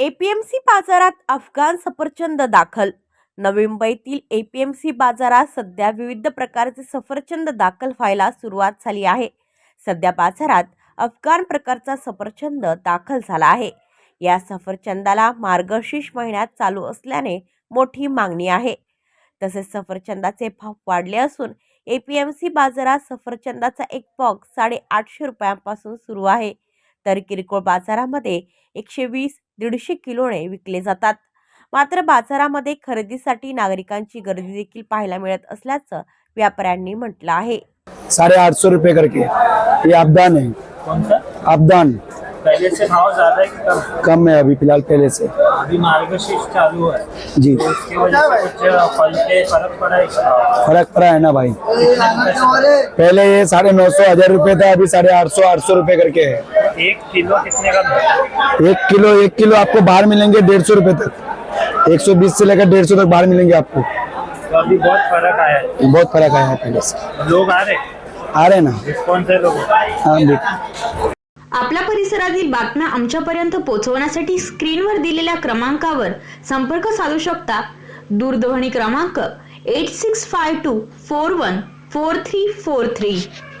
APMC बाजारात अफगाण सफरचंद दाखल. नवी मुंबईतील एपीएमसी बाजारात सध्या विविध प्रकारचे सफरचंद दाखल व्हायला सुरुवात झाली आहे. सध्या बाजारात अफगाण प्रकारचा सफरचंद दाखल झाला आहे. या सफरचंदाला मार्गशीर्ष महिन्यात चालू असल्याने मोठी मागणी आहे. तसेच सफरचंदाचे भाव वाढले असून एपीएमसी बाजारात सफरचंदाचा एक बॉक्स साडेआठशे रुपयांपासून सुरू आहे. तर किरकोळ बाजारामध्ये एकशे वीस दीडशे किलोने विकले जातात. मात्र बाजारामध्ये खरेदीसाठी नागरिकांची गर्दी देखील पाहायला मिळत असल्याचं व्यापाऱ्यांनी म्हटलं आहे. साढ़े आठ सौ रुपये करके. ये आपदान है कौन सा आपदान पहले से भाव ज्यादा है कि कम? कम है अभी फिलहाल पहले से अभी मार्गशीर्ष चालू है जी. तो उसकी वजह से कुछ फल पे फर्क पड़ा है क्या? फर्क पड़ा है ना भाई? पहले ये साढ़े नौ सौ हजार रुपये था अभी साढ़े आठ सौ आठ सौ रुपये करके है। एक किलो कितने का एक किलो एक किलो आपको बाहर मिलेंगे डेढ़ सौ रुपये तक। एक सौ बीस से लेकर डेढ़ सौ तक बाहर मिलेंगे आपको। तो अभी बहुत फर्क आया है। बहुत फर्क आया है पहले से। लोग आ रहे आ रहे ना? कौन से लोग हाँ आपल्या परिसरातील बातम्या आमच्यापर्यंत पोहोचवण्यासाठी स्क्रीनवर दिलेल्या क्रमांकावर संपर्क साधू शकता. दूरध्वनी क्रमांक eight six five two four one four three four three